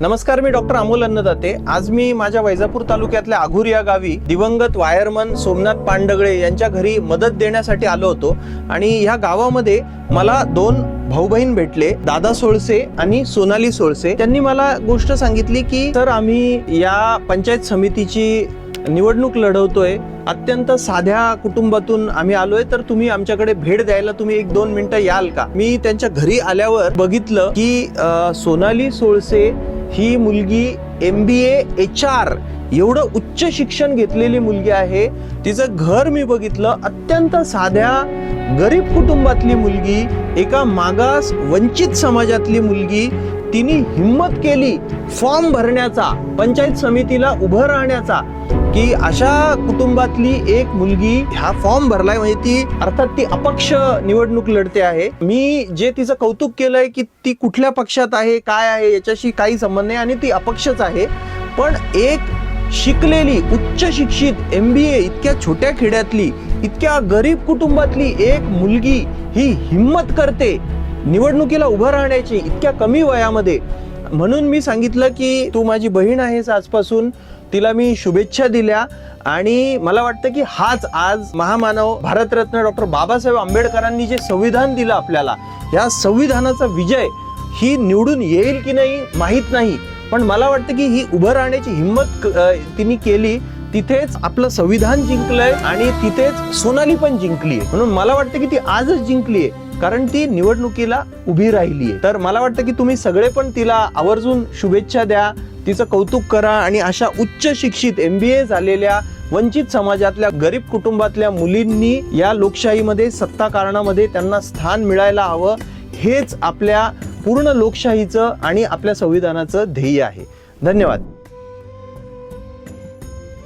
नमस्कार मी डॉक्टर अमोल अन्नदाते. आज मी माझ्या वैजापूर तालुक्यातल्या आघूर या गावी दिवंगत वायरमन सोमनाथ पांडगळे यांच्या घरी मदत देण्यासाठी आलो होतो आणि ह्या गावामध्ये मला दोन भाऊ बहीण भेटले दादा सोळसे आणि सोनाली सोळसे. त्यांनी मला गोष्ट सांगितली की सर आम्ही या पंचायत समितीची निवडणूक लढवतोय. अत्यंत साध्या कुटुंबातून आम्ही आलोय तर तुम्ही आमच्याकडे भेट द्यायला तुम्ही एक दोन मिनिटं याल का? मी त्यांच्या घरी आल्यावर बघितलं की सोनाली सोळसे ही मुलगी एम बी एच आर एवढं उच्च शिक्षण घेतलेली मुलगी आहे. तिचं घर मी बघितलं अत्यंत साध्या गरीब कुटुंबातली मुलगी एका मागास वंचित समाजातली मुलगी. तिने हिंमत केली फॉर्म भरण्याचा पंचायत समितीला उभं राहण्याचा. की अशा कुटुंबातली एक मुलगी हा फॉर्म भरलाय म्हणजे ती अर्थात ती अपक्ष निवडणूक लढते आहे. मी जे तिचं कौतुक केलंय की ती कुठल्या पक्षात आहे काय आहे याच्याशी काही संबंध नाही आणि ती अपक्षच आहे. पण एक शिकलेली उच्च शिक्षित एम बी ए इतक्या छोट्या खेड्यातली इतक्या गरीब कुटुंबातली एक मुलगी ही हिम्मत करते निवडणुकीला उभं राहण्याची इतक्या कमी वयामध्ये. म्हणून मी सांगितलं की तू माझी बहीण आहेस आजपासून तिला मी शुभेच्छा दिल्या आणि मला वाटतं की हाच आज महामानव भारतरत्न डॉक्टर बाबासाहेब आंबेडकरांनी जे संविधान दिलं आपल्याला या संविधानाचा विजय ही निवडून येईल की नाही माहीत नाही. पण मला वाटतं की ही उभं राहण्याची हिंमत तिने केली तिथेच आपलं संविधान जिंकलंय आणि तिथेच सोनाली पण जिंकली म्हणून मला वाटतं की ती आजच जिंकली आहे कारण ती निवडणुकीला उभी राहिली आहे तर मला वाटतं की तुम्ही सगळे पण तिला आवर्जून शुभेच्छा द्या तिचं कौतुक करा आणि अशा उच्च शिक्षित एम बी ए झालेल्या वंचित समाजातल्या गरीब कुटुंबातल्या मुलींनी या लोकशाहीमध्ये सत्ता कारणामध्ये त्यांना स्थान मिळायला हवं हेच आपल्या पूर्ण लोकशाहीचं आणि आपल्या संविधानाचं ध्येय आहे. धन्यवाद.